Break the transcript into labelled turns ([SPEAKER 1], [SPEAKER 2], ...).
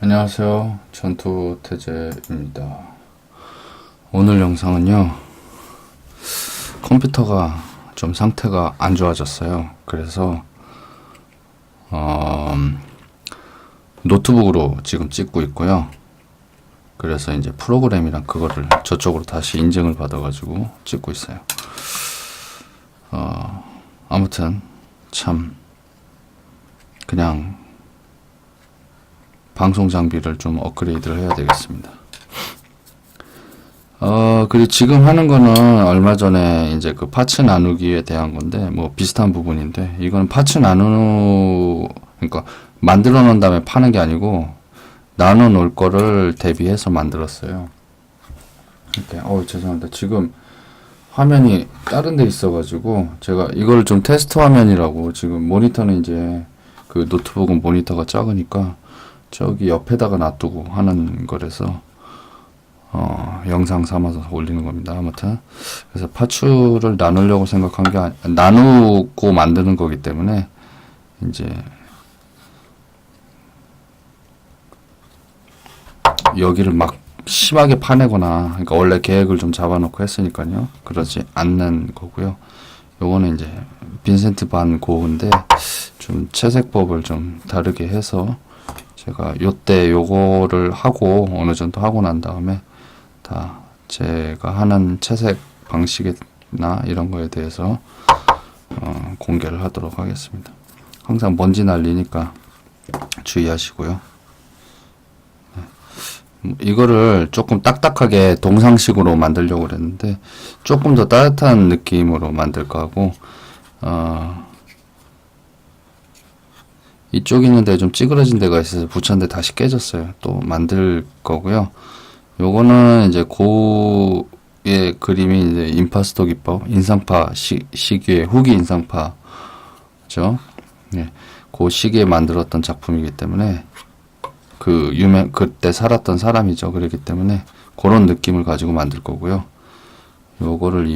[SPEAKER 1] 안녕하세요. 전투태제입니다. 오늘 영상은요, 컴퓨터가 좀 상태가 안 좋아졌어요. 그래서, 어, 노트북으로 지금 찍고 있고요. 그래서 이제 프로그램이랑 그거를 저쪽으로 다시 인증을 받아가지고 찍고 있어요. 어, 아무튼, 참, 그냥 방송 장비를 좀 업그레이드를 해야 되겠습니다. 어, 그리고 지금 하는 거는 얼마 전에 이제 그 파츠 나누기에 대한 건데, 뭐 비슷한 부분인데, 이건 파츠 나누, 그러니까 만들어 놓은 다음에 파는 게 아니고, 나눠 놓을 거를 대비해서 만들었어요. 이렇게, 어 죄송합니다. 지금 화면이 다른 데 있어가지고, 제가 이걸 좀 테스트 화면이라고, 지금 모니터는 이제, 그 노트북은 모니터가 작으니까, 저기 옆에다가 놔두고 하는 거라서 어, 영상 삼아서 올리는 겁니다. 아무튼 그래서 파츠를 나누려고 생각한 게 아니, 나누고 만드는 거기 때문에 이제 여기를 막 심하게 파내거나 그러니까 원래 계획을 좀 잡아놓고 했으니까요. 그러지 않는 거고요. 요거는 이제 빈센트 반 고흐인데 좀 채색법을 좀 다르게 해서 제가 요때 요거를 하고 어느 정도 하고 난 다음에 다 제가 하는 채색 방식이나 이런 거에 대해서 어, 공개를 하도록 하겠습니다. 항상 먼지 날리니까 주의하시고요. 네. 음, 이거를 조금 딱딱하게 동상식으로 만들려고 그랬는데 조금 더 따뜻한 느낌으로 만들까 하고 어, 이쪽 있는데 좀 찌그러진 데가 있어서 붙였는데 다시 깨졌어요. 또 만들 거고요. 요거는 이제 고의 그림이 이제 임파스토 기법, 인상파 시, 시기의 후기 인상파죠. 예. 그 시기에 만들었던 작품이기 때문에 그 유명 그때 살았던 사람이죠. 그렇기 때문에 그런 느낌을 가지고 만들 거고요. 요거를